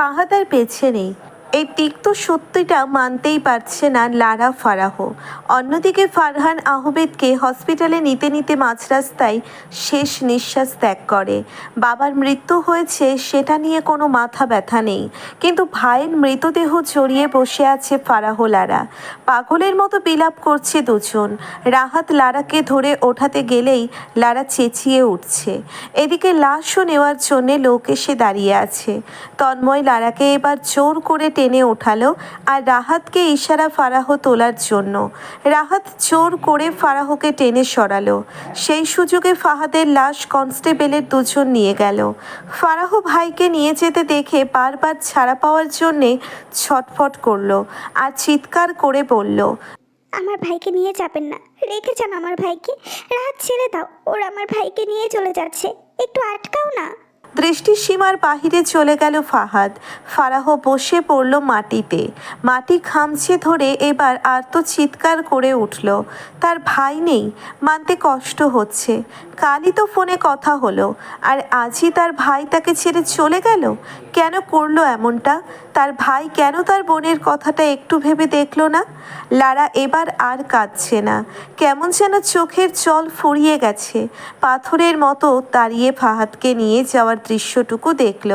ফাহাদ আর নেই। এই তিক্ত সত্যিটা মানতেই পারছে না লারা ফারাহ। অন্যদিকে ফারহান আহমেদকে হসপিটালে নিতে নিতে মাঝ রাস্তায় শেষ নিঃশ্বাস ত্যাগ করে। বাবার মৃত্যু হয়েছে, সেটা নিয়ে কোনো মাথা ব্যথা নেই। কিন্তু ভাইয়ের মৃতদেহ জড়িয়ে বসে আছে ফারাহ লারা। পাগলের মতো বিলাপ করছে দুজন। রাহাত লারাকে ধরে ওঠাতে গেলেই লারা চেঁচিয়ে উঠছে। এদিকে লাশও নেওয়ার জন্যে লোক এসে দাঁড়িয়ে আছে। তন্ময় লারাকে এবার জোর করে টেনে ওঠালো আর রাহাতকে ইশারা ফারাহ তোলার জন্য। রাহাত জোর করে ফারাহকে টেনে সরালো। সেই সুযোগে ফাহাদের লাশ কনস্টেবলের দুজন নিয়ে গেল। ফারাহ ভাইকে নিয়ে যেতে দেখে বারবার ছাড়া পাওয়ার জন্যে ছটফট করল আর চিৎকার করে বলল, আমার ভাইকে নিয়ে যাবেন না। রেখে যান আমার ভাইকে। রাত ছেড়ে দাও। ওরা আমার ভাইকে নিয়ে চলে যাচ্ছে। একটু আটকাও না। দৃষ্টিসীমার বাহিরে চলে গেল ফাহাদ। ফারাহ বসে পড়ল মাটিতে। মাটি খামছে ধরে এবার আর তো চিৎকার করে উঠল। তার ভাই নেই, মানতে কষ্ট হচ্ছে। কালই তো ফোনে কথা হলো। আর আজই তার ভাই তাকে ছেড়ে চলে গেল? কেন করল এমনটা? তার ভাই কেন তার বোনের কথাটা একটু ভেবে দেখল না? লারা এবার আর কাঁদছে না। কেমন যেন চোখের জল ফুরিয়ে গেছে। পাথরের মতো দাঁড়িয়ে ফাহাদকে নিয়ে যাওয়ার দৃশ্যটুকু দেখল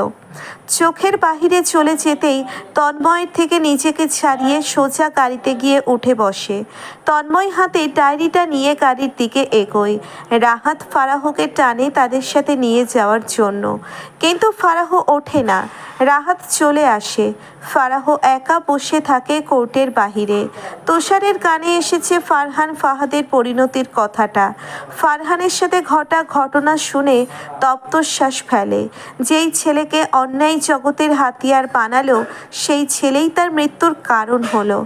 চোখের বাহিরে চলে যেতেই তন্ময়ের থেকে নিজেকে ছাড়িয়ে সোজা গাড়িতে গিয়ে উঠে বসে। তন্ময় হাতে ডায়েরিটা নিয়ে গাড়ির দিকে এগোয়। রাহাত ফারাহকে টানে তাদের সাথে নিয়ে যাওয়ার জন্য। কিন্তু ফারাহ ওঠে না। রাহাত চলে আসে। ফারাহ একা বসে থাকে কোর্টের বাহিরে। তুষারের কানে এসেছে ফারহান ফাহাদের পরিণতির কথাটা। ফারহানের সাথে ঘটা ঘটনা শুনে তপ্তশ্বাস ফেলে। যেই ছেলেকে অন্যায় জগতের হাতিয়ার বানালো, সেই ছেলেই তার মৃত্যুর কারণ হলো।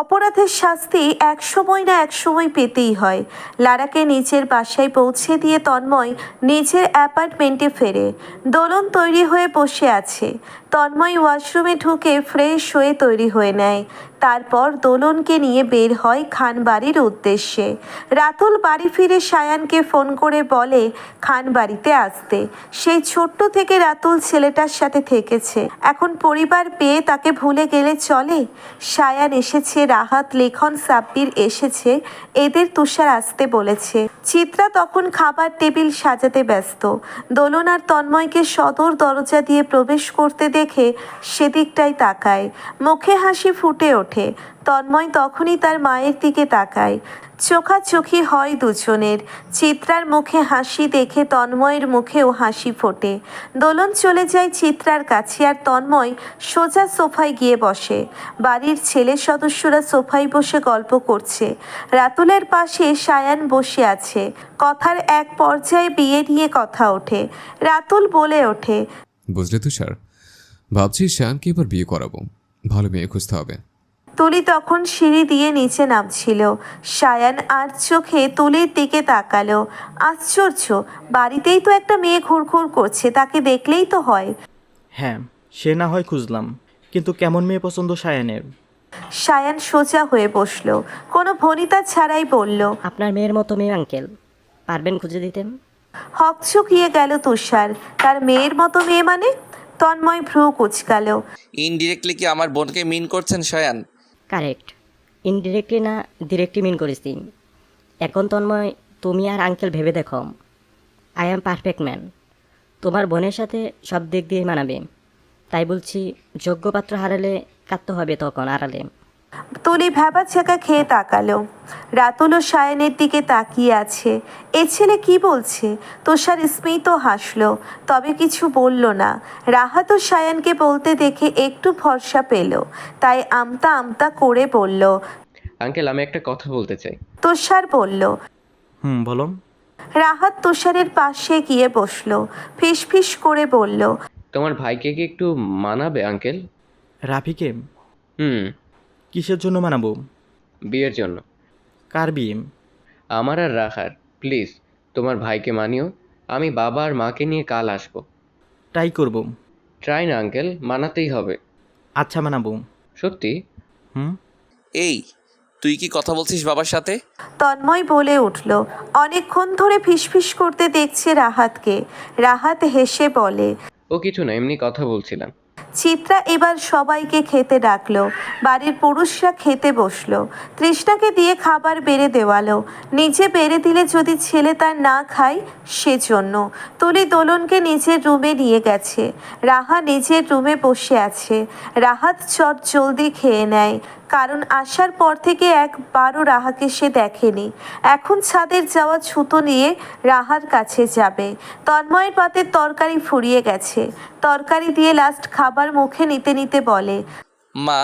অপরাধের শাস্তি এক সময় না এক সময় পেতেই হয়। লারাকে নিজের বাসায় পৌঁছে দিয়ে তন্ময় নিজের অ্যাপার্টমেন্টে ফেরে। দোলন তৈরি হয়ে বসে আছে। তন্ময় ওয়াশরুমে ঢুকে ফ্রেশ হয়ে তৈরি হয়ে নেয়। তারপর দোলনকে নিয়ে বের হয় খান বাড়ির উদ্দেশ্যে। রাতুল বাড়ি ফিরে সায়ানকে ফোন করে বলে খান বাড়িতে আসতে। সেই ছোট্ট থেকে রাতুল ছেলেটার সাথে থেকেছে। এখন পরিবার পেয়ে তাকে ভুলে গেলে চলে। সায়ান এসেছে, রাহাত, লেখন, সাব্বির এসেছে, এদের তুষার আসতে বলেছে। চিত্রা তখন খাবার টেবিল সাজাতে ব্যস্ত। দোলন আর তন্ময়কে সদর দরজা দিয়ে প্রবেশ করতে দেখে সেদিকটাই তাকায়। মুখে হাসি ফুটে ওঠে। তন্ময় তখনই তার মায়ের দিকে তাকায়। চোখাচোখি হয় দুজনের। চিত্রার মুখে হাসি দেখে তন্ময়ের মুখেও হাসি ফোটে। দোলন চলে যায় চিত্রার কাছে আর তন্ময় সোজা সোফায় গিয়ে বসে। বাড়ির ছেলে সদস্যরা সোফায় বসে গল্প করছে। রাতুলের পাশে সায়ান বসে আছে। কথার এক পর্যায়ে বিয়ে নিয়ে কথা ওঠে। রাতুল বলে ওঠে, বুঝলে তুষার ভাবছি শ্যানকে এবার বিয়ে করাবো। ভালো মেয়ে খুঁজতে হবে। তুলি তখন সিঁড়ি দিয়ে নিচে নামছিল। সায়ান আর চোখে তুলির দিকে তাকালো। আশ্চর্য বাড়িতেই তো একটা মেয়ে ঘুরঘুর করছে তাকে দেখলেই তো হয়। হ্যাঁ সে না হয় খুঁজলাম কিন্তু কেমন মেয়ে পছন্দ সায়ানের? সায়ান সোজা হয়ে বসল। কোনো ভনিতা ছাড়াই বলল আপনার মেয়ের মতো মেয়ে আঙ্কেল। পারবেন খুঁজে দিতেন হকচকিয়ে গেল তুষার। তার মেয়ের মতো মেয়ে মানে? তন্ময় ভ্রু কুচকালো। ইনডিরেক্টলি কি আমার বোনকে মিন করছেন শয়ান কারেক্ট ইনডিরেক্টলি না ডিরেক্টলি মিন করেছি এখন তন্ময়, তুমি আর আঙ্কেল ভেবে দেখো। আই অ্যাম পারফেক্ট ম্যান তোমার বোনের সাথে সব দিক দিয়ে মানাবে। তাই বলছি যোগ্য পাত্র হারালে কাঁদতে হবে তখন আড়ালে। তুলি ভ্যাবা ছাকা খেয়ে তাকালো। রাতুল ও সায়নের দিকে তাকিয়ে আছে। এ ছেলে কি বলছে? তুষার স্মিত হাসলো তবে কিছু বলল না। রাহাত ও সায়ানকে বলতে দেখে একটু ভরসা পেল। তাই আমতা আমতা করে বলল আঙ্কেল আমি একটা কথা বলতে চাই। তুষার বলল হুম বলো রাহাত তুষারের পাশে গিয়ে বসল ফিস ফিস করে বলল তোমার ভাইকে কি একটু মানাবে আঙ্কেল? রাফিকে? হুম। কিসের জন্য মানাবো? বিয়ের জন্য। কার বিয়ে? আমার আর রাখার। প্লিজ তোমার ভাইকে মানিও। আমি বাবা আর মাকে নিয়ে কাল আসব। ট্রাই করব। ট্রাই না আঙ্কেল মানাতেই হবে। আচ্ছা মানাবো। সত্যি? হুম? এই তুই কি কথা বলছিস বাবার সাথে? তন্ময় বলে উঠল। অনেকক্ষণ ধরে ফিসফিস করতে দেখছে রাহাতকে। রাহাত হেসে বলে ও কিছু না এমনি কথা বলছিলাম। চিত্রা এবার সবাইকে খেতে ডাকলো। বাড়ির পুরুষরা খেতে বসল। তৃষ্ণাকে দিয়ে খাবার বেড়ে দেওয়ালো। নিজে বেড়ে দিলে যদি ছেলে তার না খায়, সেজন্য। তুলি দোলনকে নিজের রুমে নিয়ে গেছে। রাহা নিজের রুমে বসে আছে। রাহাত চট জলদি খেয়ে নেয়। কারণ আসার পর থেকে একবারও রাহাকে সে দেখেনি। এখন ছাদের যাওয়া ছুতো নিয়ে রাহার কাছে যাবে। তন্ময়ের পাতে তরকারি ফুরিয়ে গেছে। তরকারি দিয়ে লাস্ট খাবার মুখে নিতে নিতে বলে মা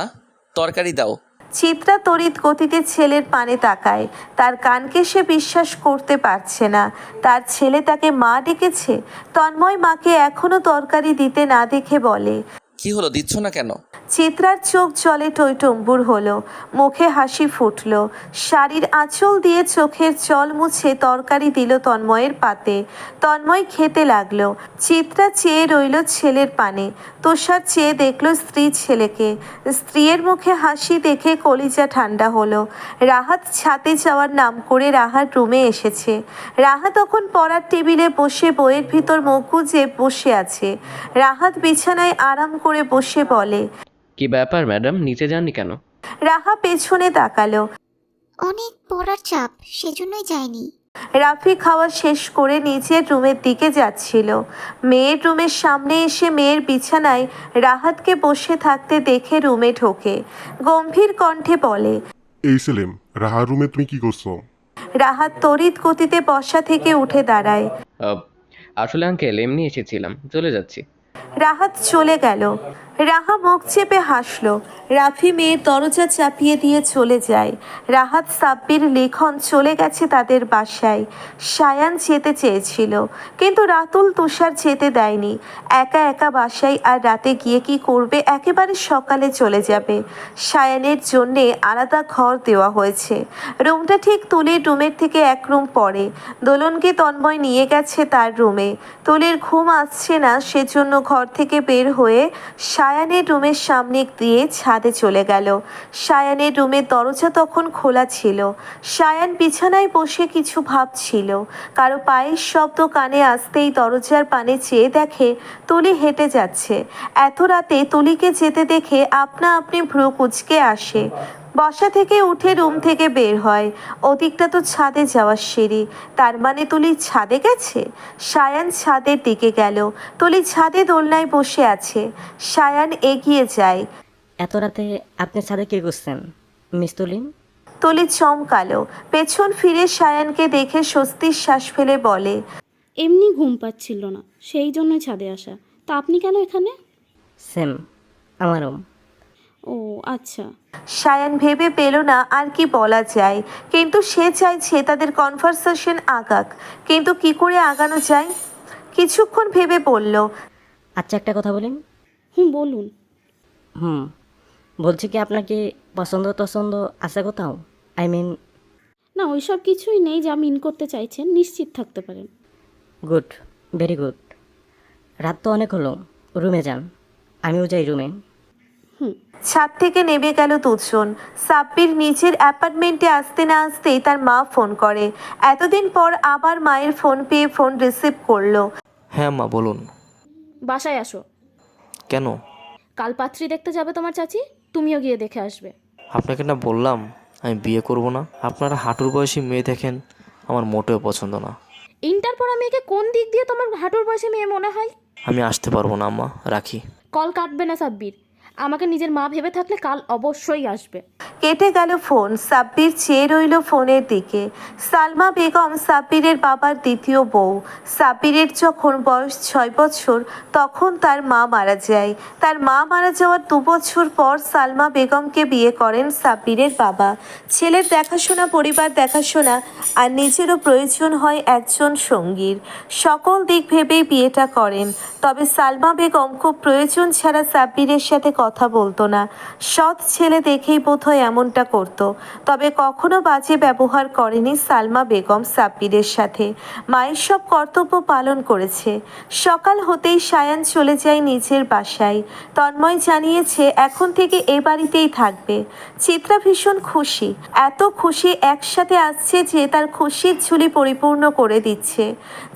তরকারি দাও। চিত্রা তড়িৎ গতিতে ছেলের পানে তাকায়। তার কানকে সে বিশ্বাস করতে পারছে না। তার ছেলে তাকে মা ডেকেছে? তন্ময় মাকে এখনও তরকারি দিতে না দেখে বলে কি হলো, দিচ্ছ না কেন? চিত্রার চোখ জলে টইটম্বুর হলো, মুখে হাসি ফুটলো, শাড়ির আঁচল দিয়ে চোখের জল মুছে তরকারি দিল তন্ময়ের পাতে। তন্ময় খেতে লাগল, চিত্রা চেয়ে রইল ছেলের পানে, তুষার চেয়ে দেখল স্ত্রী ছেলেকে। স্ত্রীর মুখে হাসি দেখে কলিজা ঠান্ডা হলো, রাহাত ছাতে যাওয়ার নাম করে রাহার রুমে এসেছে। রাহা তখন পড়ার টেবিলে বসে বইয়ের ভিতর মুখ গুজে বসে আছে। রাহাত বিছানায় আরাম করে বসে বলে কি ব্যাপার ম্যাডাম? নিচে যাননি কেন? রাহা পেছনে তাকালো। অনেক পড়ার চাপ সেজন্যই যাইনি রাফি খাওয়া শেষ করে নিচের রুমের দিকে যাচ্ছিল। মেয়ের রুমের সামনে এসে মেয়ের বিছানায় রাহাতকে বসে থাকতে দেখে রুমে ঢোকে। গম্ভীর কণ্ঠে বলে এই সেলিম রাহার রুমে তুমি কি করছ? রাহাত তড়িৎ গতিতে বসা থেকে উঠে দাঁড়ায়। আহ, আসলে আঙ্কেল এমনি এসেছিলাম চলে যাচ্ছি। রাহাত চলে গেল। রাহা মুখ চেপে হাসলো। রাফি মেয়ের দরজা চাপিয়ে দিয়ে চলে যায়। রাহাত সাব্বির লেখন চলে গেছে তাদের বাসায়। সায়ান যেতে চেয়েছিল, কিন্তু রাতুল তুষার যেতে দেয়নি। একা একা বাসায় আর রাতে গিয়ে কি করবে একেবারে সকালে চলে যাবে। সায়ানের জন্যে আলাদা ঘর দেওয়া হয়েছে। রুমটা ঠিক তুলির রুমের থেকে এক রুম পরে। দোলনকে তন্ময় নিয়ে গেছে তার রুমে। তুলির ঘুম আসছে না সেজন্য ঘর থেকে বের হয়ে সায়ানের রুমের সামনে দিয়ে ছাদে চলে গেল। সায়ানের রুমের দরজা তখন খোলা ছিল। সায়ান বিছানায় বসে কিছু ভাবছিল। কারও পায়ের শব্দ কানে আসতেই দরজার পানে চেয়ে দেখে তুলি হেঁটে যাচ্ছে। এত রাতে তুলিকে যেতে দেখে আপনা আপনি ভ্রু কুচকে আসে। বসা থেকে উঠে রুম থেকে বের হয়। অধিকটা তো ছাদে যাওয়ার সিঁড়ি। তার মানে তুলি ছাদে গেছে? সায়ান ছাদের দিকে গেল। তুলি ছাদে দোলনায় বসে আছে। সায়ান এগিয়ে যায়। এত রাতে আপনি ছাদে কে করছেন মিস তুলিন? তুলি চমকালো। পেছন ফিরে সায়ানকে দেখে স্বস্তির শ্বাস ফেলে বলে এমনি ঘুম পাচ্ছিল না। সেই জন্য ছাদে আসা। তা আপনি কেন এখানে? সেম আমারও ও আচ্ছা। সায়ান ভেবে পেল না আর কি বলা যায়। কিন্তু সে চাইছে তাদের কনভারসেশন আগাক। কিন্তু কি করে আগানো যায়? কিছুক্ষণ ভেবে বলল আচ্ছা একটা কথা বলেন। হুম বলুন। হুম বলছি কি আপনার কি পছন্দ টছন্দ আছে কোথাও? আই মিন না ওইসব কিছুই নেই যা মিন করতে চাইছেন নিশ্চিত থাকতে পারেন। গুড ভেরি গুড রাত তো অনেক হলো রুমে যান। আমিও যাই রুমে ছাদ থেকে নেমে গেল দুজন। সাব্বির নিজের অ্যাপার্টমেন্টে আসতে না আসতেই তার মা ফোন করে। এতদিন পর আবার মায়ের ফোন পেয়ে ফোন রিসিভ করল। হ্যাঁ মা বলুন। বাসায় আসো। কেন? কাল পাত্রী দেখতে যাবে তোমার চাচি তুমিও গিয়ে দেখে আসবে। আপনাকে না বললাম আমি বিয়ে করব না। আপনারা হাঁটুর বয়সী মেয়ে দেখেন আমার মোটেও পছন্দ না। ইন্টার পড়া মেয়েকে কোন দিক দিয়ে তোমার হাঁটুর বয়সে মেয়ে মনে হয়? আমি আসতে পারব না আম্মা রাখি। কল কাটবে না সাব্বির। আমাকে নিজের মা ভেবে থাকলে কাল অবশ্যই আসবে। কেটে গেল ফোন, সাব্বির চেয়ে রইল ফোনের দিকে। সালমা বেগম সাব্বিরের বাবার দ্বিতীয় বউ। সাব্বিরের যখন বয়স ছয় বছর, তখন তার মা মারা যায়। তার মা মারা যাওয়ার দু বছর পর সালমা বেগমকে বিয়ে করেন সাব্বিরের বাবা। ছেলের দেখাশোনা, পরিবার দেখাশোনা, আর নিজেরও প্রয়োজন হয় একজন সঙ্গীর। সকল দিক ভেবেই বিয়েটা করেন। তবে সালমা বেগম খুব প্রয়োজন ছাড়া সাব্বিরের সাথে কথা বলতো না। সৎ ছেলে দেখেই বোধহয় এমনটা করত। তবে কখনো বাজে ব্যবহার করেনি সালমা বেগম সাব্বিরের সাথে। মায়ের সব কর্তব্য পালন করেছে। সকাল হতেই সায়ান চলে যায় নিজের বাসায়। তন্ময় জানিয়েছে, এখন থেকে এ বাড়িতেই থাকবে। চিত্রা ভীষণ খুশি। এত খুশি একসাথে আসছে যে তার খুশির ঝুলি পরিপূর্ণ করে দিচ্ছে।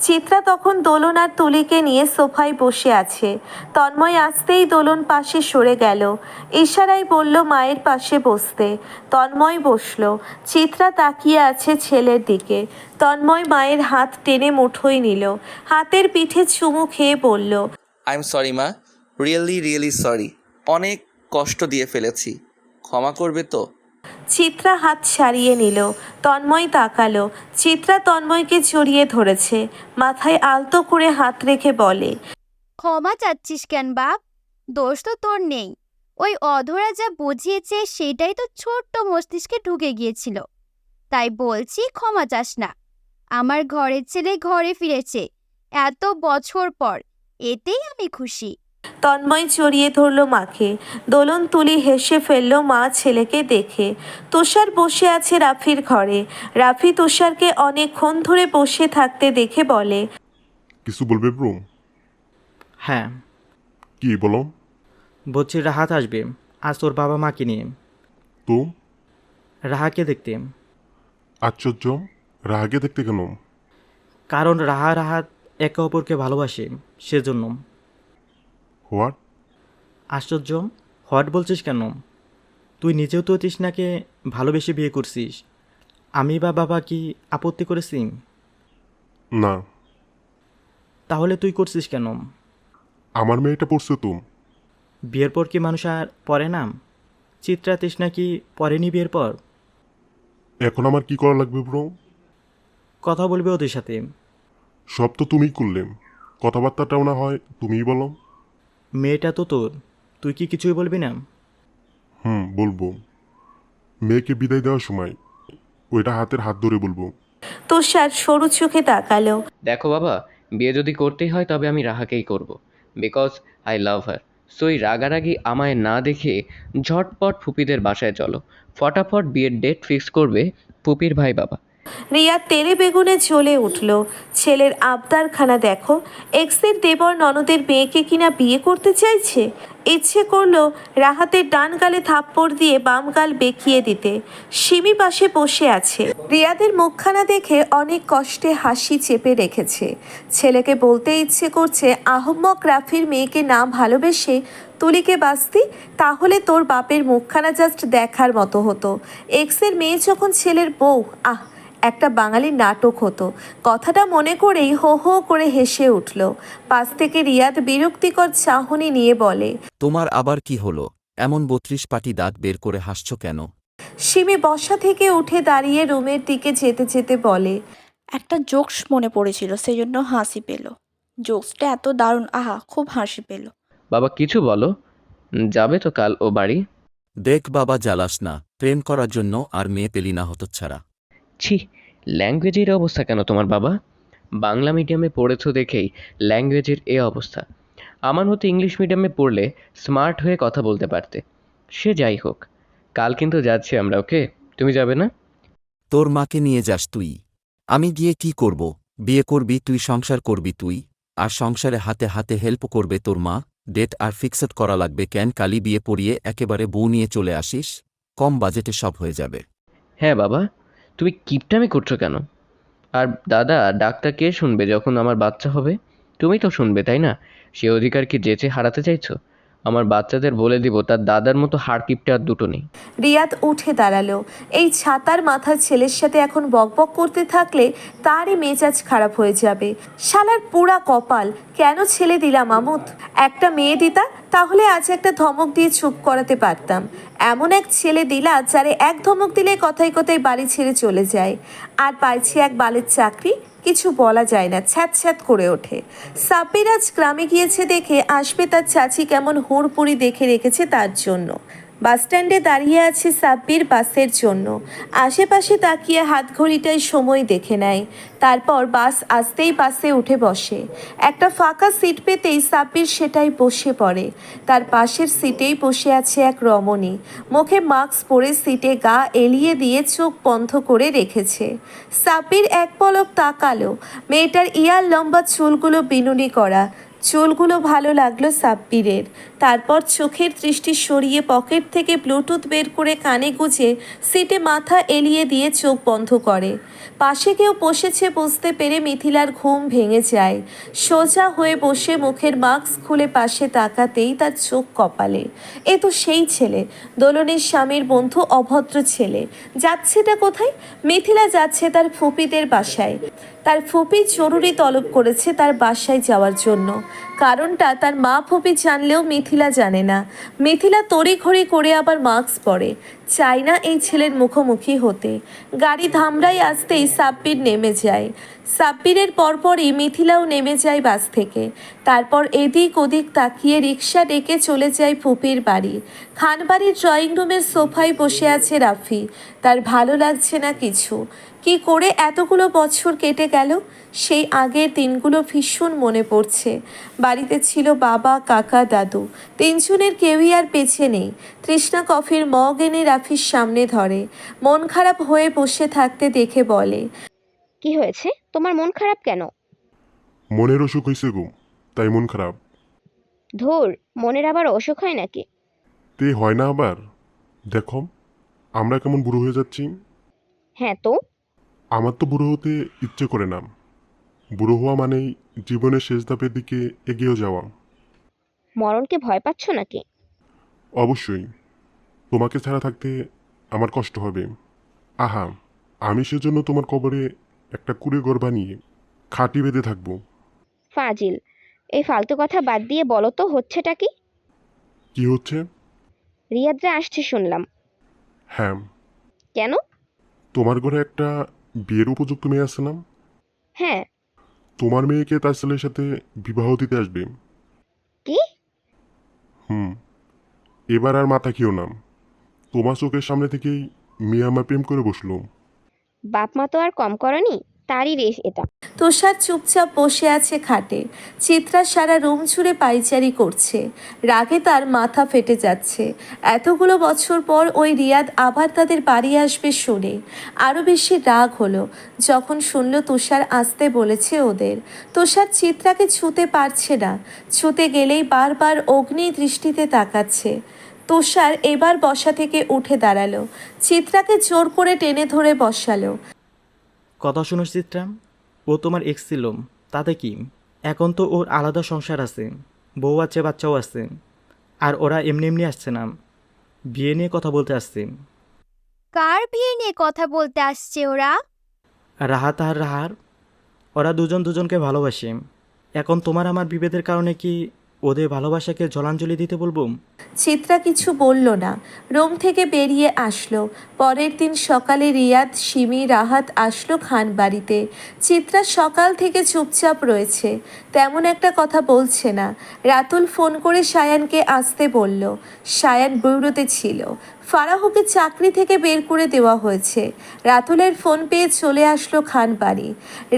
চিত্রা তখন দোলন আর তুলিকে নিয়ে সোফায় বসে আছে। তন্ময় আসতেই দোলন পাশে সরে গেল। ইশারায় বলল মায়ের পাশে বসতে। তন্ময় বসল। চিত্রা তাকিয়ে আছে ছেলের দিকে। তন্ময় মায়ের হাত টেনে মুঠোয় নিল। হাতের পিঠে চুমু খেয়ে বলল আই এম সরি মা। রিয়েলি রিয়েলি সরি অনেক কষ্ট দিয়ে ফেলেছি। ক্ষমা করবে তো? চিত্রা হাত ছাড়িয়ে নিল। তন্ময় তাকালো। চিত্রা তন্ময়কে জড়িয়ে ধরেছে। মাথায় আলতো করে হাত রেখে বলে ক্ষমা চাচ্ছিস কেন বাপ? দোষ তো তোর নেই। ওই অধরা যা বুঝিয়েছে সেটাই তো ছোট্ট মস্তিষ্কে ঢুকে গিয়েছিল। তাই বলছি ক্ষমা চাস না। আমার ঘরের ছেলে ঘরে ফিরেছে। এত বছর পর এতেই আমি খুশি। তন্ময় জড়িয়ে ধরলো মাকে। দোলন তুলি হেসে ফেলল মা ছেলেকে দেখে। তুষার বসে আছে রাফির ঘরে। রাফি তুষারকে অনেকক্ষণ ধরে বসে থাকতে দেখে বলে কিছু বলবে ব্রো? হ্যাঁ। কি বলো? বলছি রাহাত আসবে আজ তোর বাবা মাকে নিয়ে। তো রাহাকে দেখতে। আশ্চর্য রাহাকে দেখতে কেন? কারণ রাহা রাহাত একে অপরকে ভালোবাসে সেজন্য। হোয়াট? আশ্চর্য হোয়াট বলছিস কেন? তুই নিজেও তো তৃষ্ণাকে ভালোবেসে বিয়ে করছিস। আমি বা বাবা কি আপত্তি করেছি? না। তাহলে তুই করছিস কেন? আমার মেয়েটা পড়ছে তো বিয়ের পর কি মানুষ আর পরে না? চিত্রা তৃষ্ণা কি পরেনি বিয়ের পর? এখন আমার কি করা লাগবে ব্রো? কথা বলবে ওদের সাথে। সব তো তুমিই করলে কথাবার্তাটাও না হয় তুমিই বলো। মেয়েটা তো তোর। তুই কি কিছুই বলবি না? হুম বলব। মেয়েকে বিদায় দেওয়ার সময় ওইটা হাতের হাত ধরে বলব। তুষার সরু চোখে তাকালো। দেখো বাবা বিয়ে যদি করতেই হয় তবে আমি রাহাকেই করব। Because I love her so এই রাগারাগি আমায় না দেখে ঝটপট ফুপিদের বাসায় চলো। ফটাফট বিয়ের ডেট ফিক্স করবে ফুপির ভাই বাবা। রিয়া তেলে বেগুনে জ্বলে উঠল। ছেলের আবদারখানা দেখো, এক্সের দেবর ননদের মেয়েকে কিনা বিয়ে করতে চাইছে? ইচ্ছে করল রাহাতের ডান গালে থাপ্পড় দিয়ে বাম গাল বেঁকিয়ে দিতে। সিমি পাশে বসে আছে। রিয়াদের মুখখানা দেখে অনেক কষ্টে হাসি চেপে রেখেছে। ছেলেকে বলতে ইচ্ছে করছে, আহম্মক রাফির মেয়েকে না ভালোবেসে তুলিকে বাঁচতি? তাহলে তোর বাপের মুখখানা জাস্ট দেখার মতো হতো। এক্সের মেয়ে যখন ছেলের বউ, আহ একটা বাঙালি নাটক হতো। কথাটা মনে করেই হো হো করে হেসে উঠল। পাশ থেকে রিয়াদ বিরক্তিকর চাহনি নিয়ে বলে তোমার আবার কি হলো? এমন বত্রিশ পাটি দাঁত বের করে হাসছো কেন? সিমি বসা থেকে উঠে দাঁড়িয়ে রুমের দিকে যেতে যেতে বলে একটা জোকস মনে পড়েছিল সেই জন্য হাসি পেল। জোকসটা এত দারুণ আহা খুব হাসি পেল। বাবা কিছু বলো? যাবে তো কাল ও বাড়ি? দেখ বাবা জ্বালাস না। প্রেম করার জন্য আর মেয়ে পেলি না হতো ছাড়া ছি ল্যাঙ্গুয়েজের অবস্থা কেন তোমার বাবা? বাংলা মিডিয়ামে পড়েছো দেখেই ল্যাঙ্গুয়েজের এ অবস্থা। আমার মতো ইংলিশ মিডিয়ামে পড়লে স্মার্ট হয়ে কথা বলতে পারতে। সে যাই হোক কাল কিন্তু যাচ্ছি আমরা ওকে? তুমি যাবে না? তোর মাকে নিয়ে যাস তুই। আমি গিয়ে কি করব? বিয়ে করবি তুই সংসার করবি তুই আর সংসারে হাতে হাতে হেল্প করবে তোর মা। ডেট আর ফিক্সড করা লাগবে কেন? কালি বিয়ে পড়িয়ে একেবারে বউ নিয়ে চলে আসিস। কম বাজেটে সব হয়ে যাবে। হ্যাঁ বাবা তুমি কিপটামি করছ কেন? আর দাদা, ডাক্তার কে শুনবে যখন আমার বাচ্চা হবে? তুমি তো শুনবে, তাই না? সে অধিকার কি যেচে হারাতে চাইছো? আমার বাচ্চাদের বলে দিব, তার দাদার মতো হাড় কিপটে আর দুটো নেই। রিয়াদ উঠে দাঁড়াল। এই ছাতার মাথার ছেলের সাথে এখন বকবক করতে থাকলে তারই মেজাজ খারাপ হয়ে যাবে। শালার পুরা কপাল, কেন ছেলে দিলাম আমুত একটা মেয়ে দিতা তাহলে আজ একটা ধমক দিয়ে চুপ করাতে পারতাম। এমন এক ছেলে দিলা যারে এক ধমক দিলে কথায় কথায় বাড়ি ছেড়ে চলে যায়। আর পাইছি এক বালের চাকরি, কিছু বলা যায় না, ছ্যাত ছ্যাত করে ওঠে। সাপিরাজ গ্রামে গিয়েছে দেখে, আসবে তার চাচি কেমন হুড়পুড়ি দেখে রেখেছে তার জন্য। বাসস্ট্যান্ডে দাঁড়িয়ে আছে সাব্বির বাসের জন্য। আশেপাশে তাকিয়ে হাত ঘড়িটায় সময় দেখে নেয়। তারপর বাস আসতেই বাসে উঠে বসে। একটা ফাঁকা সিট পেতেই সাব্বির সেটাই বসে পড়ে। তার পাশের সিটেই বসে আছে এক রমণী। মুখে মাস্ক পরে সিটে গা এলিয়ে দিয়ে চোখ বন্ধ করে রেখেছে। সাব্বির এক পলক তাকালো। মেয়েটার ইয়ার লম্বা চুলগুলো বিনুনি করা। চুলগুলো ভালো লাগল সাব্বিরের। তারপর চোখের দৃষ্টি সরিয়ে পকেট থেকে ব্লুটুথ বের করে কানে গুজে সিটে মাথা এলিয়ে দিয়ে চোখ বন্ধ করে। পাশে কেউ বসেছে বুঝতে পেরে মিথিলার ঘুম ভেঙে যায়। সোজা হয়ে বসে মুখের মাস্ক খুলে পাশে তাকাতেই তার চোখ কপালে। এ তো সেই ছেলে, দোলনের স্বামীর বন্ধু, অভদ্র ছেলে। যাচ্ছেটা কোথায়? মিথিলা যাচ্ছে তার ফুপিদের বাসায়। তার ফুপি জরুরি তলব করেছে তার বাসায় যাওয়ার জন্য। কারণটা তার মা ফুপি জানলেও মিথিলা জানে না। মিথিলা তড়ি তড়িঘড়ি করে আবার মাস্ক পরে। চায় না এই ছেলের মুখোমুখি হতে। গাড়ি ধামরাই আসতেই সাব্বির নেমে যায়। সাব্বিরের পরপরই মিথিলাও নেমে যায় বাস থেকে। তারপর এদিক ওদিক তাকিয়ে রিক্সা ডেকে চলে যায় ফুপির বাড়ি। খানবাড়ির ড্রয়িং রুমের সোফায় বসে আছে রাফি। তার ভালো লাগছে না কিছু। কি করে এতগুলো বছর কেটে গেল? সেই আগের দিনগুলো ভীষণ মনে পড়ছে। বাড়িতে ছিল বাবা কাকা দাদু। তিনজনের কেউই আর পেছে নেই। তৃষ্ণা কফির মগ এনে রাফির সামনে ধরে। মন খারাপ হয়ে বসে থাকতে দেখে বলে কি হয়েছে? তোমার মন খারাপ কেন? মনের অসুখ হয়েছে গো তাই মন খারাপ। ধুর মনের আবার অসুখ হয় নাকি? তে হয় না আবার। দেখো আমরা কেমন বুড়ো হয়ে যাচ্ছি। হ্যাঁ তো? আমার তো বুড়ো হতে ইচ্ছে করে না। বুড়ো হওয়া মানেই জীবনের শেষ ধাপের দিকে এগিয়ে যাওয়া। মরণকে ভয় পাচ্ছ নাকি? অবশ্যই। তোমাকে ছাড়া থাকতে আমার কষ্ট হবে। আহা আমি সেজন্য তোমার কবরে একটা কুড়ে ঘর বানিয়ে খাটি বেঁধে থাকব। ফাজিল এই ফালতু কথা বাদ দিয়ে বলো তো হচ্ছেটা কি? কি হচ্ছে? রিয়াদরা আসছে শুনলাম। হ্যাঁ। কেন? তোমার ঘরে একটা বিয়ের উপযুক্ত মেয়ে আছে না? হ্যাঁ। তোমার মেয়েকে তার ছেলের সাথে বিবাহ দিতে আসবে। কি? হুম। এবার আর মাথা খেও না। তোমার চোখের সামনে থেকেই মেয়ে আমার প্রেম করে বসল। বাপ মা তো আর কম করনি। তারই রেস এটা। তুষার চুপচাপ বসে আছে খাটে। চিত্রা সারা রুম জুড়ে পাইচারি করছে। রাগে তার মাথা ফেটে যাচ্ছে। এতগুলো বছর পর ওই রিয়াদ আবার তাদের বাড়ি আসবে শুনে। আরও বেশি রাগ হলো যখন শুনল তুষার আসতে বলেছে ওদের। তুষার চিত্রাকে ছুতে পারছে না। ছুতে গেলেই বারবার অগ্নি দৃষ্টিতে তাকাচ্ছে। তুষার এবার বসা থেকে উঠে দাঁড়াল। চিত্রাকে জোর করে টেনে ধরে বসালো। কথা শুনো চিত্রা ও তোমার এক্স ছিল তাতে কি? এখন তো ওর আলাদা সংসার আছে বউ আছে বাচ্চাও আছে আর ওরা এমনি এমনি আসছে না। বিয়ে নিয়ে কথা বলতে আসছে। কার বিয়ে নিয়ে কথা বলতে আসছে ওরা? রাহাত আর রাহার ওরা দুজন দুজনকে ভালোবাসে। এখন তোমার আমার বিভেদের কারণে কি ওদের ভালোবাসাকে জলাঞ্জলি দিতে বলব? চিত্রা কিছু বলল না। রোম থেকে বেরিয়ে আসলো। পরের দিন সকালে রিয়াদ সিমি রাহাত আসলো খান বাড়িতে চিত্রা সকাল থেকে চুপচাপ রয়েছে। তেমন একটা কথা বলছে না। রাতুল ফোন করে সায়ানকে আসতে বলল। সায়ান বৈরুতে ছিল। ফারাহকে চাকরি থেকে বের করে দেওয়া হয়েছে। রাতুলের ফোন পেয়ে চলে আসলো খান বাড়ি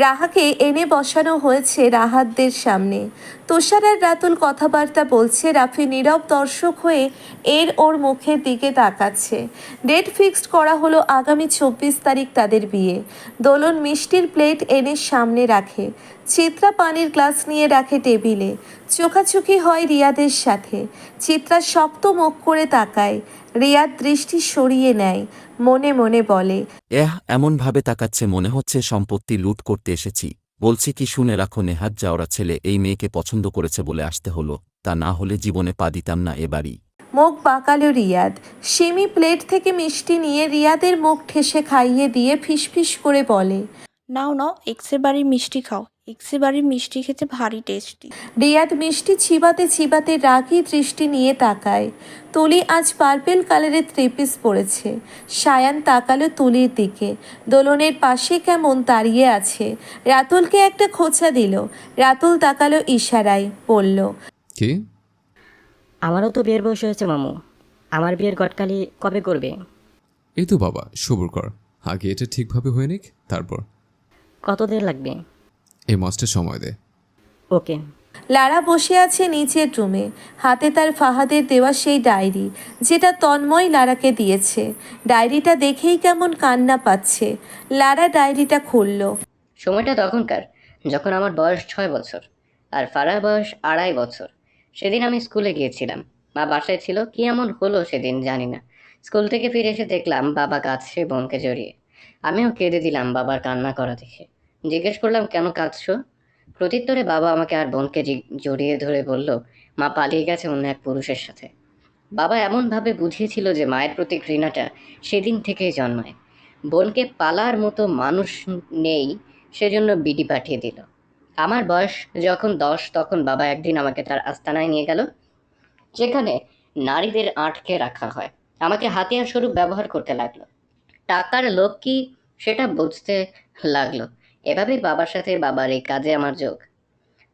রাহাকে এনে বসানো হয়েছে রাহাতদের সামনে। তুষার আর রাতুল কথাবার্তা বলছে, রাফি নীরব দর্শক হয়ে এর ওর মুখের দিকে তাকাচ্ছে। ডেট ফিক্সড করা হলো আগামী চব্বিশ তারিখ তাদের বিয়ে। দোলন মিষ্টির প্লেট এনে সামনে রাখে। চিত্রা পানির গ্লাস নিয়ে রাখে টেবিলে। চোখাচোখি হয় রিয়াদের সাথে। চিত্রা শক্ত মুখ করে তাকায়। রিয়াদ দৃষ্টি সরিয়ে নেয়। মনে মনে বলে এহ এমনভাবে তাকাচ্ছে মনে হচ্ছে সম্পত্তি লুট করতে এসেছি। বলছি কি শুনে রাখো নেহাত যাওরা ছেলে এই মেয়েকে পছন্দ করেছে বলে আসতে হলো তা না হলে জীবনে পা দিতাম না এ বাড়ি। মুখ বাঁকালো রিয়াদ। সিমি প্লেট থেকে মিষ্টি নিয়ে রিয়াদের মুখ ঠেসে খাইয়ে দিয়ে ফিসফিস করে বলে নাও নাও এক্সের বাড়ির মিষ্টি খাও। এক্সের বাড়ির মিষ্টি খেতে ভারী টেস্টি। রিয়াদ মিষ্টি চিবাতে চিবাতে রাগি দৃষ্টি নিয়ে তাকায়। তুলি আজ পার্পেল কালারের থ্রি পিস পরেছে। সায়ান তাকালো তুলির দিকে। দোলনের পাশে কেমন দাঁড়িয়ে আছে। রাতুলকে একটা খোঁচা দিল। রাতুল তাকালো ইশারায় বলল কি? আমারও তো বিয়ের বয়স হয়েছে মামু। আমার বিয়ের গটকালি কবে করবে? এই তো বাবা সবুর কর আগে এটা ঠিকভাবে হয়ে নিক তারপর? কত দের লাগবে? এই মাসটা সময় দে ওকে। লারা বসে আছে নিচের রুমে হাতে তার ফাহাদের দেওয়া সেই ডায়েরি যেটা তন্ময় লারাকে দিয়েছে। ডায়েরিটা দেখেই কেমন কান্না পাচ্ছে। লারা ডায়েরিটা খুলল। সময়টা তখনকার যখন আমার বয়স ছয় বছর আর ফারার বয়স আড়াই বছর। সেদিন আমি স্কুলে গিয়েছিলাম। মা বাসায় ছিল কি এমন হলো সেদিন জানি না। স্কুল থেকে ফিরে এসে দেখলাম বাবা কাঁদছে বোনকে জড়িয়ে। আমিও কেঁদে দিলাম বাবার কান্না করা দেখে। জিজ্ঞেস করলাম, কেন কাঁদছো? প্রত্যুত্তরে বাবা আমাকে আর বোনকে জড়িয়ে ধরে বলল, মা পালিয়ে গেছে অন্য এক পুরুষের সাথে। বাবা এমনভাবে বুঝিয়েছিল যে মায়ের প্রতি ঘৃণাটা সেদিন থেকেই জন্মায়। বোনকে পালার মতো মানুষ নেই, সেজন্য বিডি পাঠিয়ে দিল। আমার বয়স যখন দশ, তখন বাবা একদিন আমাকে তার আস্তানায় নিয়ে গেল, যেখানে নারীদের আটকে রাখা হয়। আমাকে হাতিয়ার স্বরূপ ব্যবহার করতে লাগল। টাকার লোক কি সেটা বুঝতে লাগল। এভাবেই বাবার সাথে বাবার এই কাজে আমার যোগ।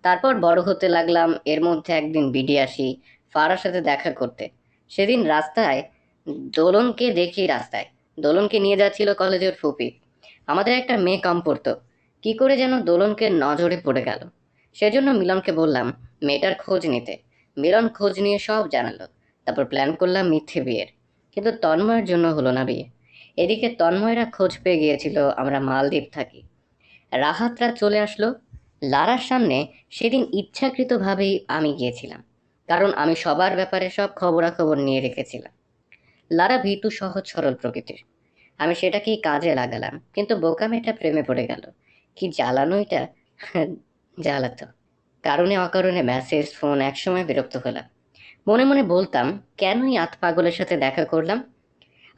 তারপর বড় হতে লাগলাম এর মধ্যে একদিন বিডি আসি ফারার সাথে দেখা করতে। সেদিন রাস্তায় দোলনকে দেখি রাস্তায়। দোলনকে নিয়ে যাচ্ছিল কলেজের ফুপি। আমাদের একটা মেয়ে কম পড়তো। কি করে যেন দোলনকে নজরে পড়ে গেল। সেজন্য মিলনকে বললাম, মেয়েটার খোঁজ নিতে। মিলন খোঁজ নিয়ে সব জানালো। তারপর প্ল্যান করলাম মিথ্যে বিয়ের। কিন্তু তন্ময়ের জন্য হলো না বিয়ে। এদিকে তন্ময়রা খোঁজ পেয়ে গিয়েছিল, আমরা মালদ্বীপ থাকি। রাহাতরা চলে আসলো। লারার সামনে সেদিন ইচ্ছাকৃতভাবেই আমি গিয়েছিলাম, কারণ আমি সবার ব্যাপারে সব খবরাখবর নিয়ে রেখেছিলাম। লারা ভীতু সহজ সরল প্রকৃতির। আমি সেটাকেই কাজে লাগালাম, কিন্তু বোকা মেয়েটা প্রেমে পড়ে গেল। কি জ্বালানো এটা? জ্বালাতো। কারণে অকারণে মেসেজ ফোন একসময় বিরক্ত হলাম। মনে মনে বলতাম, কেনই আত পাগলের সাথে দেখা করলাম?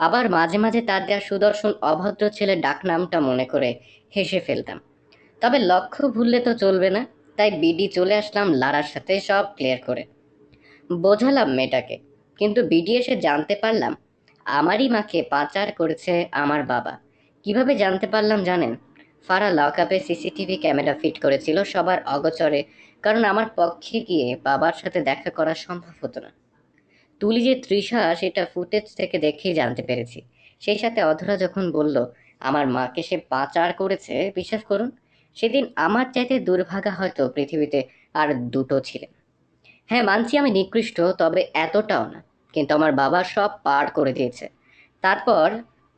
আবার মাঝে মাঝে তার দেওয়া সুদর্শন অভদ্র ছেলে ডাকনামটা মনে করে হেসে ফেলতাম। তবে লক্ষ্য ভুললে তো চলবে না, তাই বিডি চলে আসলাম লারার সাথে সব ক্লিয়ার করে। বোঝালাম মেয়েটাকে, কিন্তু বিডি এসে জানতে পারলাম আমারই মাকে পাচার করেছে আমার বাবা। কীভাবে জানতে পারলাম জানেন? ফারা লকআপে সিসিটিভি ক্যামেরা ফিট করেছিল সবার অগচরে, কারণ আমার পক্ষে গিয়ে বাবার সাথে দেখা করা সম্ভব হতো না। তুলি যে তৃষা, সেটা ফুটেজ থেকে দেখেই জানতে পেরেছি। সেই সাথে অধরা যখন বলল, আমার মাকে সে পাচার করেছে, বিশ্বাস করুন, সেদিন আমার চাইতে দুর্ভাগা হয়তো পৃথিবীতে আর দুটো ছিলেন। হ্যাঁ মানছি আমি নিকৃষ্ট, তবে এতটাও না, কিন্তু আমার বাবা সব পার করে দিয়েছে। তারপর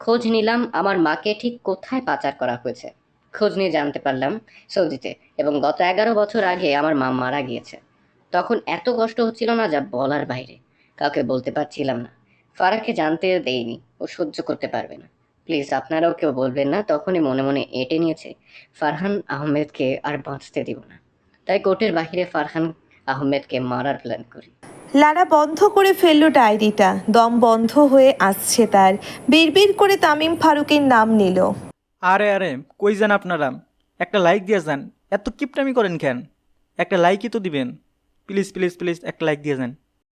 খোঁজ নিলাম আমার মাকে ঠিক কোথায় পাচার করা হয়েছে। খোঁজ নিয়ে জানতে পারলাম সৌদিতে, এবং গত এগারো বছর আগে আমার মা মারা গিয়েছে। তখন এত কষ্ট হচ্ছিল না যা বলার বাইরে। কাউকে বলতে পারছিলাম না। ফারাকে জানতে দেইনি ও সহ্য করতে পারবে না। প্লিজ আপনারাও কেউ বলবেন না তখনই মনে মনে এঁটে নিয়েছে। ফারহান আহমেদকে আর বাঁচতে দিব না। তাই কোর্টের বাহিরে ফারহান আহমেদকে মারার প্ল্যান করি। লারা বন্ধ করে ফেলল ডায়েরিটা। দম বন্ধ হয়ে আসছে তার। বিড়বিড় করে তামিম ফারুকের নাম নিল। আরে আরে কই যান আপনারা? একটা লাইক দিয়ে যান। এত কিপটামি করেন কেন? একটা লাইকই তো দিবেন। প্লিজ প্লিজ প্লিজ একটা লাইক দিয়ে যান।